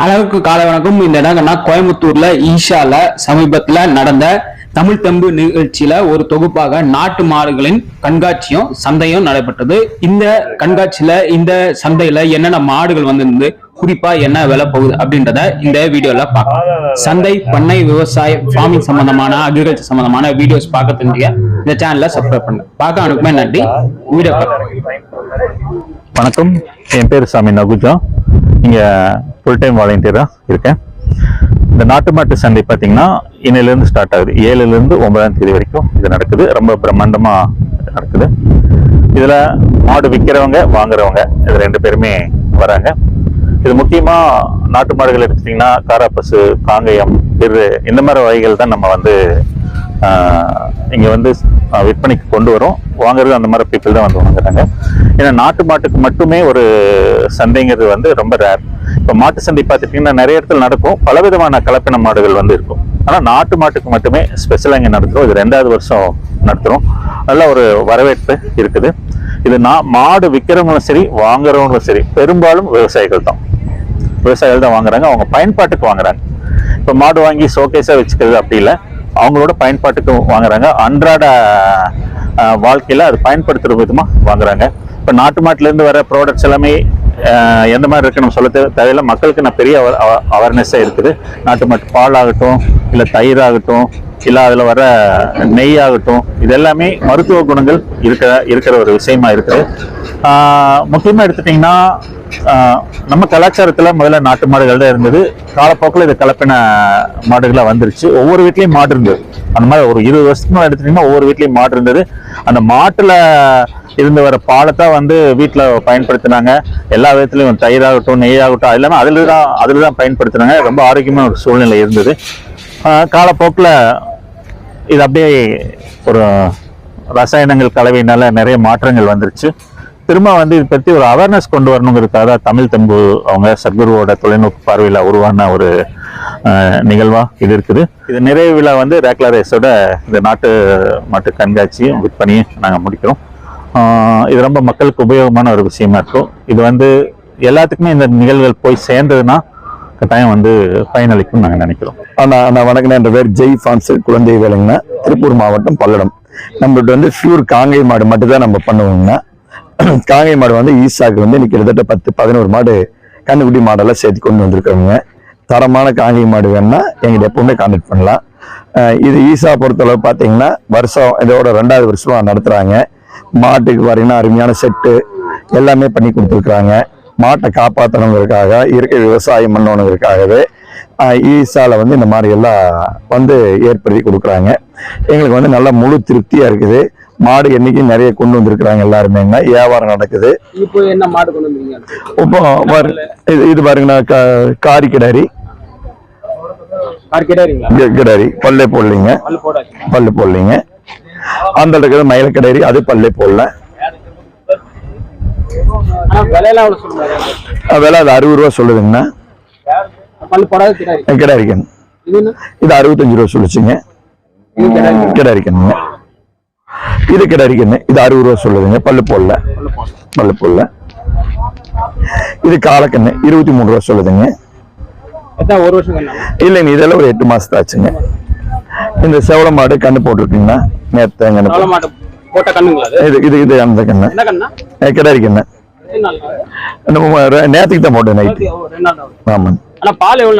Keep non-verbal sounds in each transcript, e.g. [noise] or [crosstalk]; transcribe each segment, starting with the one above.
அளவுக்கு கால வணக்கம். இந்த இடங்கன்னா கோயம்புத்தூர்ல ஈஷால சமீபத்துல நடந்த தமிழ் தம்பு நிகழ்ச்சியில ஒரு தொகுப்பாக நாட்டு மாடுகளின் கண்காட்சியும் சந்தையும் நடைபெற்றது. இந்த கண்காட்சியில இந்த சந்தையில என்னென்ன மாடுகள் வந்திருந்து குறிப்பா என்ன விலை போகுது அப்படின்றத இந்த வீடியோல பார்க்கலாம். சந்தை பண்ணை விவசாய ஃபார்மிங் சம்பந்தமான அக்ரிகல்ச்சர் சம்பந்தமான வீடியோஸ் பார்க்க தெரிஞ்சுக்க இந்த சேனல்ல சப்ஸ்கிரைப் பண்ணுங்க. பார்க்க அனுப்புமே நன்றி வீடியோ வணக்கம். என் பேர் சாமி நகுஜா. இங்கே ஃபுல் டைம் வாலண்டியராக இருக்கேன். இந்த நாட்டு மாட்டு சந்தை பார்த்தீங்கன்னா இன்னிலேருந்து ஸ்டார்ட் ஆகுது. ஏழுலேருந்து ஒன்பதாம் தேதி வரைக்கும் இது நடக்குது. ரொம்ப பிரம்மாண்டமாக நடக்குது. இதில் மாடு விற்கிறவங்க வாங்குறவங்க இது ரெண்டு பேருமே வராங்க. இது முக்கியமாக நாட்டு மாடுகள் எடுத்துட்டிங்கன்னா காராப்பசு காங்கயம் பிறு இந்த மாதிரி வகைகள் தான் நம்ம வந்து இங்கே வந்து விற்பனைக்கு கொண்டு வரும். வாங்குறது அந்த மாதிரி பீப்புள் தான் வந்து வாங்குறாங்க. ஏன்னா நாட்டு மாட்டுக்கு மட்டுமே ஒரு சந்தைங்கிறது வந்து ரொம்ப ரேர் இப்போ மாட்டு சந்தை பார்த்துட்டிங்கன்னா நிறைய இடத்துல நடக்கும். பலவிதமான கலப்பின மாடுகள் வந்து இருக்கும். ஆனால் நாட்டு மாட்டுக்கு மட்டுமே ஸ்பெஷலாக இங்கே நடத்துகிறோம் இது ரெண்டாவது வருஷம் நடத்துகிறோம் நல்ல ஒரு வரவேற்பு இருக்குது. இது நான் மாடு விற்கிறவங்களும் சரி வாங்குறவங்களும் சரி பெரும்பாலும் விவசாயிகள் தான். விவசாயிகள் தான் வாங்குறாங்க. அவங்க பயன்பாட்டுக்கு வாங்குறாங்க. இப்போ மாடு வாங்கி ஷோகேஸாக வச்சுக்கிறது அப்படி இல்லை. அவங்களோட பயன்பாட்டுக்கு வாங்குறாங்க. அன்றாட வாழ்க்கையில் அது பயன்படுத்துகிற விதமாக வாங்குறாங்க. இப்போ நாட்டு மாட்டிலேருந்து வர ப்ராடக்ட்ஸ் எல்லாமே எந்த மாதிரி இருக்குன்னு நம்ம சொல்ல தேவையில்ல. மக்களுக்கு நான் பெரிய அவேர்னஸாக இருக்குது. நாட்டு மாட்டு பால் ஆகட்டும் இல்லை தயிர் ஆகட்டும் இல்லை அதில் வர நெய் ஆகட்டும் இது எல்லாமே மருத்துவ குணங்கள் இருக்கிற இருக்கிற ஒரு விஷயமா இருக்குது. முக்கியமாக எடுத்துட்டிங்கன்னா நம்ம கலாச்சாரத்தில் முதல்ல நாட்டு மாடுகள் தான் இருந்தது. காலப்போக்கில் இது கலப்பின மாடுகளாக வந்துருச்சு. ஒவ்வொரு வீட்லேயும் மாடு இருந்தது. அந்த மாதிரி ஒரு இருபது வருஷத்துக்கு மேலே எடுத்துட்டிங்கன்னா ஒவ்வொரு வீட்லேயும் மாடு இருந்தது. அந்த மாட்டில் இருந்து வர பாலத்தான் வந்து வீட்டில் பயன்படுத்தினாங்க. எல்லா விதத்துலையும் தயிராகட்டும் நெய்யாகட்டும் அது எல்லாமே அதில் தான் அதில் தான் பயன்படுத்தினாங்க. ரொம்ப ஆரோக்கியமான ஒரு சூழ்நிலை இருந்தது. காலப்போக்கில் இது அப்படியே ஒரு ரசாயனங்கள் கலவையினால நிறைய மாற்றங்கள் வந்துருச்சு. திரும்ப வந்து இது பற்றி ஒரு அவேர்னஸ் கொண்டு வரணுங்கிறதுக்காக தான் தமிழ் தெம்பு அவங்க சத்குருவோட தொலைநோக்கு பார்வையில் உருவான ஒரு நிகழ்வாக இது இருக்குது. இது நிறைவு விழா வந்து ரேக்லரேஸோட இந்த நாட்டு மாட்டு கண்காட்சியும் விற்பனையும் நாங்கள் முடிக்கிறோம். இது ரொம்ப மக்களுக்கு உபயோகமான ஒரு விஷயமா இருக்கும். இது வந்து எல்லாத்துக்குமே இந்த நிகழ்வுகள் போய் சேர்ந்ததுன்னா கட்டாயம் வந்து பயனளிக்கும் நாங்கள் நினைக்கிறோம். ஆனால் நான் வணக்கம் என்ற பேர் ஜெய் ஃபான்ஸ் குழந்தை வேலைங்கன்னா திருப்பூர் மாவட்டம் பல்லடம். நம்மள்ட்ட வந்து ஃபியூர் காங்கை மாடு மட்டும் தான் நம்ம பண்ணுவோங்கண்ணா. [clears throat] காங்கை மாடு வந்து ஈசாக்கு வந்து இன்னைக்கு கிட்டத்தட்ட பத்து பதினோரு மாடு கண்ணுக்குட்டி மாடெல்லாம் சேர்த்து கொண்டு வந்திருக்கிறவங்க. தரமான காங்கை மாடு வேணும்னா எங்கிட்ட எப்பவுமே கான்டாக்ட் பண்ணலாம். இது ஈசா பொறுத்தளவு பார்த்தீங்கன்னா வருஷம் இதோட ரெண்டாவது வருஷமா நடத்துறாங்க. மாட்டுக்கு பார்த்தீங்கன்னா அருமையான செட்டு எல்லாமே பண்ணி கொடுத்துருக்குறாங்க. மாட்டை காப்பாற்றணுங்கிறதுக்காக இயற்கை விவசாயம் பண்ணணுங்கிறதுக்காகவே ஈசாவில் வந்து இந்த மாதிரி எல்லாம் வந்து ஏற்படுத்தி கொடுக்குறாங்க. எங்களுக்கு வந்து நல்லா முழு திருப்தியாக இருக்குது. மாடு என்னைக்கு நிறைய கொண்டு வந்திருக்கிறாங்க எல்லாருமே. வியாபாரம் நடக்குது. இப்போ என்ன மாடு கொண்டு இப்போ இது இது பாருங்கண்ணா காரி கிடாரி. கிடாரி. பல்லே போடலிங்க. பல்லு போடலிங்க. அந்த இருக்கிறது மயில கிடாரி அது பல்லே போடல. விலை அது அறுபது ரூபா சொல்லுதுங்கண்ணா. பல்லு போடாத கிடாரி. கிடாரிக்கன். இது அறுபத்தஞ்சு ரூபா சொல்லுச்சுங்க. இது கிடாரி கிடாரிக்கண்ணுங்க இது கிடாரிக்கண்ணு இது அறுபது ரூபா சொல்லுதுங்க. பல்லு போடல. பல்லு போடல. இது காலக்கண்ணு இருபத்தி மூணு ரூபா சொல்லுதுங்க. ஒரு வருஷம் இல்லைங்க இதெல்லாம் ஒரு எட்டு மாசத்து ஆச்சுங்க. இந்த செவள மாடு கண்ணு போட்டிருக்கீங்களா? நேத்து சோள கண்ணு இது இது இது அந்த கண்ணு. தான் போட்டேன் நைட்டு.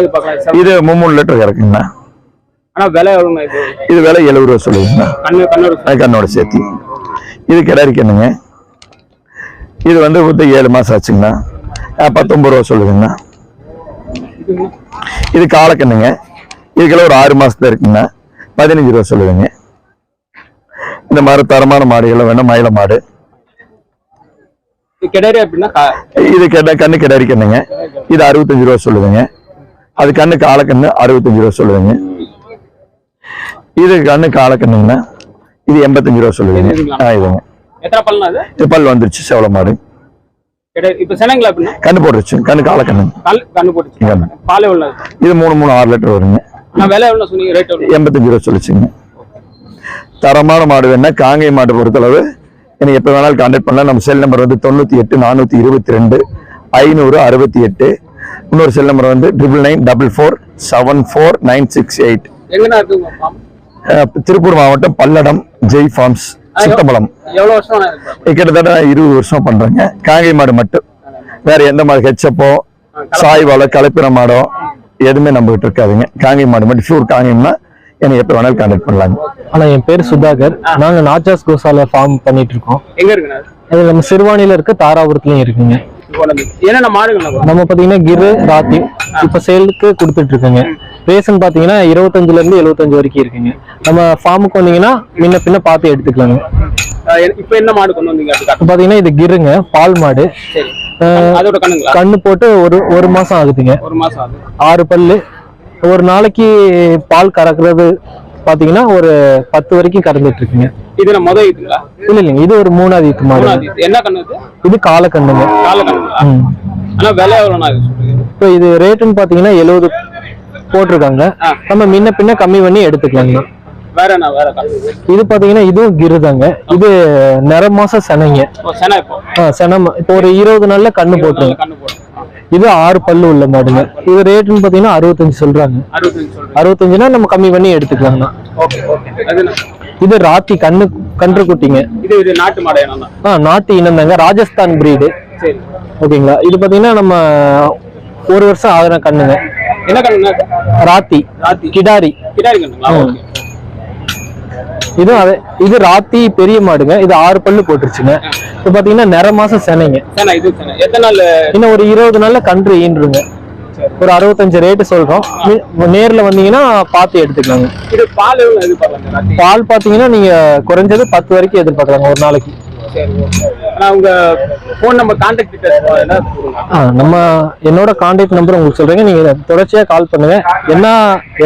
இது பார்க்கலாம் இது மூணு லிட்டர் இறக்குங்கண்ணா ஆனா விலை எவ்வளவு இது? இது விலை எழுபது ரூபா கண்ணு கண்ணோட கண்ணோட சேர்த்து. இது கிடாரி கண்ணுங்க இது வந்து வந்து ஏழு மாசம் ஆச்சுங்கண்ணா பத்தொன்பது ரூபா சொல்லுதுங்கண்ணா இது காலக்கண்ணுங்க இதுக்கெல்லாம் ஒரு ஆறு மாசத்துல இருக்குங்கண்ணா பதினஞ்சு ரூபா சொல்லுதுங்க இந்த மாதிரி தரமான மாடுகள் வேணும் மயில மாடு. இது கெட கண்ணு கிடாரி கண்ணுங்க இது அறுபத்தஞ்சு ரூபா சொல்லுதுங்க அது கண்ணு காலக்கண்ணு அறுபத்தஞ்சு ரூபா சொல்லுதுங்க இது கண்ணு காலக்கண்ணுங்கண்ணா இது எண்பத்தஞ்சு ரூபா சொல்லுதுங்க. ஆ இதுங்க. இது? பல் வந்துருச்சு செவல மாடு. கண்ணு போட்டுருச்சு கண்ணு கல் கண்ணு? இது? மூணு மூணு ஆறு லிட்டர் வருங்க. எண்பத்தஞ்சு ரூபா சொல்லிச்சுங்க. தரமான மாடு வேணா காங்கை மாடு பொறுத்தளவு. எனக்கு எப்போ வேணாலும் கான்டாக்ட் பண்ணலாம். நம்ம செல் நம்பர் வந்து தொண்ணூற்றி எட்டு நானூற்றி இருபத்தி ரெண்டு ஐநூறு அறுபத்தி எட்டு. இன்னொரு செல் நம்பர் வந்து triple nine double four seven four nine six eight எங்கண்ணா இருக்கு உங்க ஃபார்ம் திருப்பூர் மாவட்டம் பல்லடம் ஜெய் ஃபார்ம்ஸ் இது கிட்டத்தட்ட இருபது வருஷம் பண்றேங்க. காங்கை மாடு மட்டும். வேற எந்த மாடு ஹெச்சப்போ சாய்வாலை கலப்பின மாடோ எதுவுமே நம்ம கிட்ட இருக்காதுங்க. காங்கை மாடு மட்டும். ஷூர் காங்கேயம்னா என்னை எப்போ வேணாலும் கான்டாக்ட் பண்ணலாங்க. ஆனா என் பேர் சுதாகர். நாங்க நாச்சாஸ் கோசால ஃபார்ம் பண்ணிட்டு இருக்கோம். எங்க இருக்குண்ணா அது? நம்ம சிறுவாணில இருக்கு தாராபுரத்துலயும் இருக்குங்க. என்னென்ன மாடுகள் நம்ம பாத்தீங்கன்னா கிரு ராத்தி இப்ப சேலுக்கு கொடுத்துட்டு இருக்குங்க. ரேஷன் பாத்தீங்கன்னா இருபத்தஞ்சுல இருந்து எழுபத்தஞ்சு வரைக்கும் இருக்குங்க. நம்ம ஃபார்முக்கு வந்தீங்கன்னா முன்ன பின்ன பார்த்து எடுத்துக்கலாங்க. இப்ப என்ன மாடு கொண்டு வந்தீங்க பாத்தீங்கன்னா இது கிருங்க பால் மாடு. அதோட கண்ணு போட்டு ஒரு ஒரு மாசம் ஆகுதுங்க. ஒரு மாசம் ஆகுது. ஆறு பல்லு. ஒரு நாளைக்கு பால் கறக்குறது பாத்தீங்கன்னா ஒரு பத்து வரைக்கும் கறந்துட்டு இருக்குங்க இது நான் முத இதுங்களா இல்ல இல்லைங்க இது ஒரு மூணாவது ஈத்து மாடு. என்ன கண்ணு இது? இது கால கண்ணுங்க. கால கண்ணுங்களா? ம். ஆனா விலை எவ்வளோண்ணா இப்போ இது ரேட்டுன்னு பாத்தீங்கன்னா எழுபது போட்டிருக்காங்க. நம்ம முன்ன பின்ன கம்மி பண்ணி எடுத்துக்கலாங்க. வேற வேற இது பாத்தீங்கன்னா இதுவும் கிருதாங்க. இது நிற மாசம் செனைங்க செனா இப்போ? ஆ, செனம் இப்போ ஒரு இருபது நாள்ல கண்ணு போட்டுருங்க. இது ஆறு பல்லு உள்ள மாடுங்க. இது ரேட்டுன்னு பாத்தீங்கன்னா அறுபத்தஞ்சு சொல்றாங்க. அறுபத்தஞ்சுனா நம்ம கம்மி பண்ணி எடுத்துக்கலாங்கண்ணா? இது ராத்தி கண்ணு கன்று குட்டிங்க. ஆ நாட்டு இனம் தாங்க. ராஜஸ்தான் பிரீடு ஓகேங்களா? இது பாத்தீங்கன்னா நம்ம ஒரு வருஷம் ஆகுற கண்ணுங்க. என்ன கண்ணுண்ணா ராத்தி. கிடாரி. கிடாரி இது அதே இது ராத்தி பெரிய மாடுங்க. இது ஆறு பல்லு போட்டுருச்சுங்க. இது பாத்தீங்கன்னா நிற மாசம் செனைங்க. எத்தனை நாள்? இன்னும் ஒரு இருபது நாள்ல கன்று ஈன்றுங்க. ஒரு அறுபத்தஞ்சு ரேட்டு சொல்றோம். நேர்ல வந்தீங்கன்னா பார்த்து எடுத்துக்கலாங்க. பால் பாத்தீங்கன்னா நீங்க குறைஞ்சது பத்து வரைக்கும் எதிர்பார்க்கலாங்க ஒரு நாளைக்கு. உங்க ஃபோன் நம்பர் கான்டாக்ட் ஆ, நம்ம என்னோட கான்டாக்ட் நம்பர் உங்களுக்கு சொல்றேங்க. நீங்க தொடர்ச்சியா கால் பண்ணுங்க. என்ன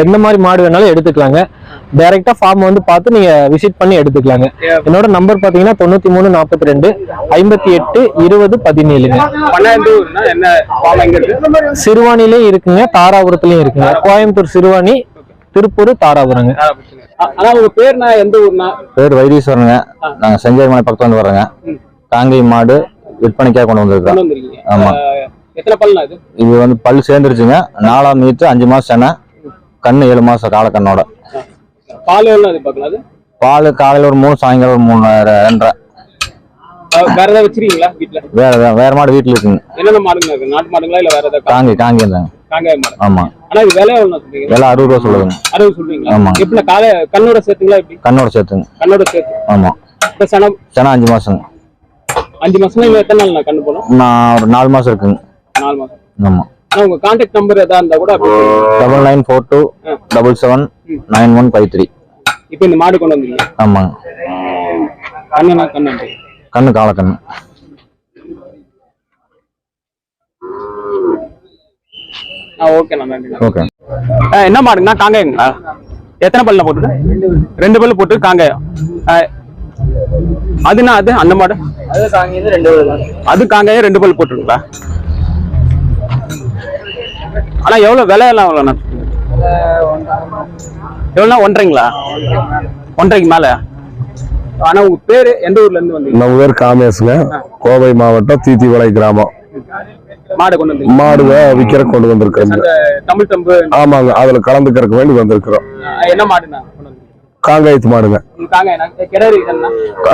எந்த மாதிரி மாடு வேணாலும் எடுத்துக்கலாங்க. டைரக்டா ஃபார்ம் வந்து பார்த்து நீங்க விசிட் பண்ணி எடுத்துக்கலாங்க. என்னோட நம்பர் பாத்தீங்கன்னா தொண்ணூத்தி மூணு நாற்பத்தி ரெண்டு ஐம்பத்தி எட்டு இருபது பதினேழுங்க. சிறுவாணிலையும் இருக்குங்க தாராபுரத்துலயும் இருக்குங்க. கோயம்புத்தூர் சிறுவாணி திருப்பூர் தாராபுரங்க. ஆனா உங்க பேர்னா எந்த ஊர்னா? பேர் வைத்தீஸ்வரனுங்க. நாங்க செஞ்சேரி மலை பக்கத்துல வந்து வர்றோங்க. காங்கை மாடு விற்பனைக்காக கொண்டு வந்திருக்கோம் ஆமா. எத்தனை பல்லுண்ணா இது? இது வந்து பல் சேர்ந்துருச்சுங்க. நாலாம் மீத்து அஞ்சு மாசம் செனை கண்ணு ஏழு மாசம் காலக்கண்ணோட பால் எவ்வளோ பால் காலையில ஒரு மூணு சாயங்காலம் ஒரு மூணு ரெண்டரை. வேற ஏதாவது வச்சிருக்கீங்களா வீட்டுல வேற வேற- வேற மாடு வீட்டுல இருக்குங்க. என்னென்ன மாடுங்க இருக்கு நாட்டு மாடுங்களா இல்ல வேற ஏதாவது கா- காங்கை காங்கை தாங்க. காங்காய மாடு. ஆமா. ஆனா இது விலை எவ்வளோ சொல்றீங்க? விலை அறுபது ரூபா சொல்லுதுங்க. அறுபது சொல்றீங்களா? ஆமா. எப்படி காலை கண்ணோட சேர்த்துங்களா எப்படி? கண்ணோட சேர்த்துங்க. கண்ணோட சேர்த்து. ஆமா. சனம் செனை அஞ்சு மாசங்க. அஞ்சு மாசம்னா இவன் எத்தனை நாள் நான் கண்ணு போனோம் நான் ஒரு நாலு மாசம் இருக்குங்க. நாலு மாசம். ஆமா. ஆனா உங்க கான்டாக்ட் நம்பர் எதா இருந்தா கூட. Double nine four two double seven nine one five three இப்ப இந்த மாடு கொண்டு வந்தீங்க. ஆமாங்க. கண்ணுனா கண்ணு கண்ணு காலக்கண்ணு. ஆ ஓகேண்ணா நன்றி ஓகே ஆ, என்ன மாடுங்கண்ணா? காங்காயங்களா எத்தனை பல்ல போட்டு ரெண்டு பல்லு. போட்டு காங்காயம். ஆ, அதுனா அது? அந்த மாடு? அது காங்காயம் ரெண்டு அது காங்காயம் ரெண்டு பல் போட்டுருங்களா? ஆனா எவ்வளவு விலை எல்லாம் எவ்வளோண்ணா எவ்வளோண்ணா ஒன்றரைங்களா? ஒன்றரைக்கு மேல? ஆனா உங்க பேரு எந்த ஊர்ல இருந்து வந்தீங்க? நம்ம பேர் காமேஷுங்க கோவை மாவட்டம் தீத்திவளை கிராமம். மாடு கொண்டு வந்தீங்க? மாடுக விற்கிற கொண்டு வந்திருக்கிறோம். தமிழ் தம்பு? ஆமாங்க அதுல கலந்துக்கிறதுக்கு வேண்டி வந்திருக்கிறோம். என்ன மாடுண்ணா? காங்காயத்து மாடுங்க.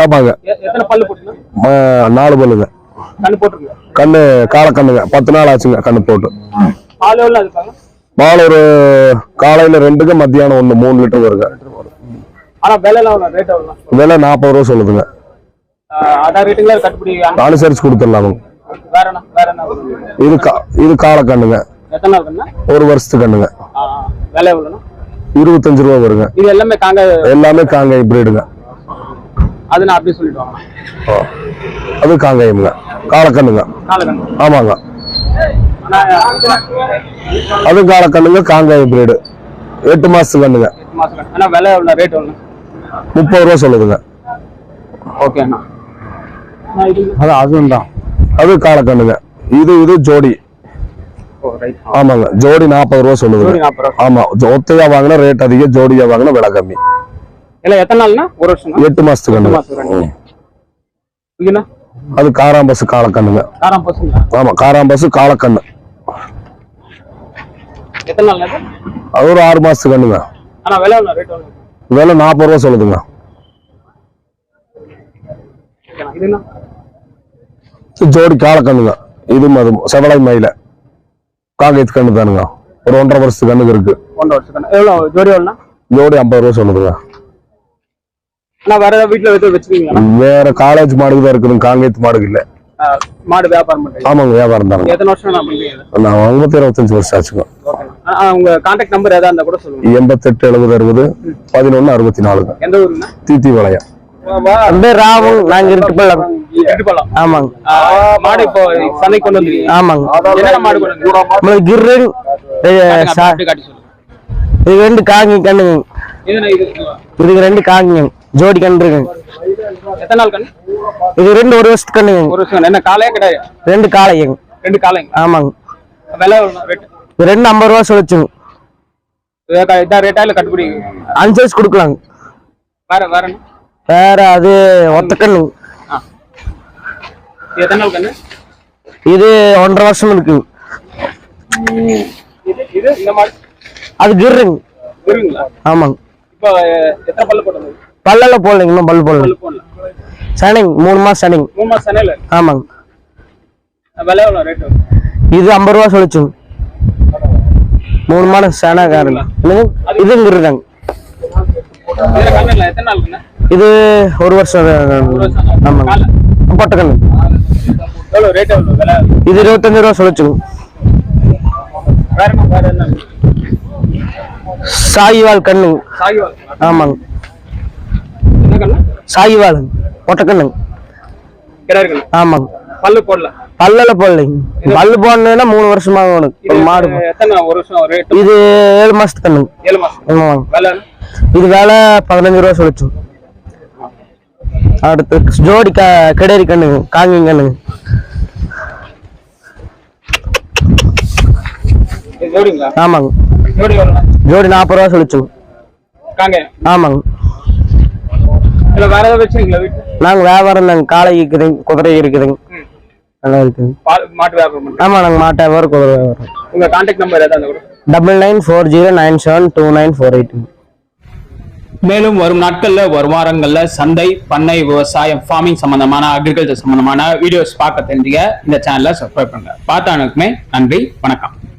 ஆமாங்க. நாலு பல்லுங்க. கண்ணு போட்டுருங்க கண்ணு காலக்கண்ணுங்க பத்து நாள் ஆச்சுங்க கண்ணு போட்டு. பால் ஒரு காலையில ரெண்டுக்கு மத்தியானம் ஒண்ணு மூணு லிட்டர் வருங்க. விலை நாற்பது ரூபா சொல்லுதுங்க. அனுசரிச்சு வருது? இது இது காலக்கண்ணுங்க எத்தனை நாள் கண்ணா? ஒரு வருஷத்துக்கு கண்ணுங்க. இருபத்தஞ்சு ரூபா வருங்க. இது எல்லாமே காங்க எல்லாமே காங்காயம் பிரீடுங்க அது நான் அப்படியே சொல்லிட்டு அது காங்காயமுங்க காலக்கண்ணுங்க. காலக்கண்ணு. ஆமாங்க. அது காலக்கண்ணுங்க காங்காயம் பிரீடு எட்டு மாசத்துக்கு கண்ணுங்க. ஆனா விலை ரேட் எவ்வளோ முப்பது ரூபா சொல்லுதுங்க. ஓகே அது அதுவும் தான் அது காலக்கண்ணுங்க. இது இது ஜோடி. ஆமாங்க. ஜோடி நாற்பது ரூபா ரூபா. ஆமா. ஒத்தையா வாங்கினா ரேட் அதிகம் ஜோடியா வாங்கினா விலை கம்மி. எத்தனை நாள்னா? ஒரு வருஷம்? எட்டு மாசத்துக்கு அது காராம்பஸ் காலக்கண்ணுங்க. ஆமா காராம்பஸ் காலக்கண்ணு. அது? ஒரு ஆறு மாசத்துக்கு கண்ணுங்க. விலை நாற்பது ரூபா சொல்லுதுங்க. ஜோடி கால கண்ணுங்க இது மது செவலை மயில. காங்கேயத்து கண்ணு தானுங்க. ஒரு ஒன்றரை வருஷத்துக்கு கண்ணுக்கு இருக்கு. ஒன்றரை வருஷம் எவ்வளோ ஜோடி எவ்வளோண்ணா? ஜோடி ஐம்பது ரூபா சொல்லுதுங்க. அண்ணா வேற ஏதாவது வீட்டில் வச்சு வச்சுருக்கீங்களா வேற காலேஜ் மாடுக்கு தான் இருக்குதுங்க காங்கேயத்து மாடுக்கு இல்ல. மாடு வியாபாரம் பண்ணுறீங்க ஆமாங்க வியாபாரம் தாங்க எத்தனை வருஷம் நான் பண்ணுறீங்க நான் ஐம்பத்தி இருபத்தஞ்சு வருஷம் ஆச்சுங்க. உங்க கான்டாக்ட் நம்பர் ஏதாவது இருந்தா கூட சொல்லுங்க. எண்பத்தெட்டு எழுபது அறுபது பதினொன்று அறுபத்தி நாலுங்க. எந்த ஊருங்கண்ணா? தீத்தி வளையம். என் பேர் ராமு நாங்க ஆமாங்க. மாடு இப்போ சந்தைக்கு கொண்டு வந்துருக்கீங்க. ஆமாங்க. என்னென்ன மாடு கொண்டு நம்மளுக்கு கிர்ரு இது ரெண்டு காங்கி கண்ணுங்க. இதுக்கு ரெண்டு காங்கிங்க ஜோடி இருக்குங்க எத்தனை நாள் கண்ணு? இது ரெண்டு ஒரு வருஷத்துக்கு கண்ணுங்க. ஒரு வருஷம் என்ன காலையே கிடையாது ரெண்டு காளைங்க. ரெண்டு காலைங்க ஆமாங்க. விலை ரெண்டு ஐம்பது ரூபா சொல்லிச்சுங்க. இதான் ரேட்டா இல்லை கட்டுப்படி? அஞ்சு வயசு கொடுக்கலாங்க. வேற வேற வேற அது ஒத்த கண்ணு ஆ இது எத்தனை கண்ணு? இது ஒன்றரை வருஷம் மாடு அது இருக்குங்களா ஆமாங்க இப்போ எத்தனை பல்லு போட்டது பல்லெல்லாம் போடலைங்க இன்னும் பல் போடல. போடல. சனிங் மூணு மாசம் சனிங். மூணு மாசம் சனையில்? ஆமாங்க இது ஐம்பது ரூபா சொல்லிச்சுங்க மூணு மாதம் சனக்காரங்க என்னங்க இது இருக்காங்க இது ஒரு வருஷம் ஆமாங்க காலை பொட்டக்கண்ணு எவ்வளோ ரேட் எவ்வளோ விலை? இது இருபத்தஞ்சு ரூபா சொல்லிச்சுங்க சாயிவால் கண்ணு. சாகிவால். ஆமாங்க. என்ன கண்ணு? சாயிவால் பொட்டக்கண்ணுங்க ஆமாங்க. பல்லு போடல. பல்லல போடலைங்க. பல்லு போடணுன்னா மூணு வருஷமா ஒரு மாடு இது ஏழு மாசத்து கண்ணுங்க இது வேலை பதினஞ்சு ரூபா சொல்லிச்சு. அடுத்து ஜோடி க கிடேரி கண்ணுங்க காங்கி கண்ணுங்க ஆமாங்க. ஜோடி நாற்பது ரூபா சொல்லிச்சுங்க. ஆமாங்க. நாங்க வியாபாரம் நாங்க காளை இருக்குதுங்க குதிரை இருக்குதுங்க நல்லா இருக்குங்க மாட்டு வியாபாரம் ஆமா நாங்க மாட்டு வியாபாரம் குதிரை வியாபாரம். உங்கள் contact number double nine four zero nine seven two nine four eight. மேலும் வரும் நாட்கள்ல வரும் வாரங்கள்ல சந்தை பண்ணை விவசாயம் ஃபார்மிங் சம்பந்தமான அக்ரிகல்ச்சர் சம்பந்தமான வீடியோஸ் பார்க்க தெரிஞ்சுக்க இந்த சேனலை சப்ஸ்கிரைப் பண்ணுங்க. பார்த்த நன்றி வணக்கம்.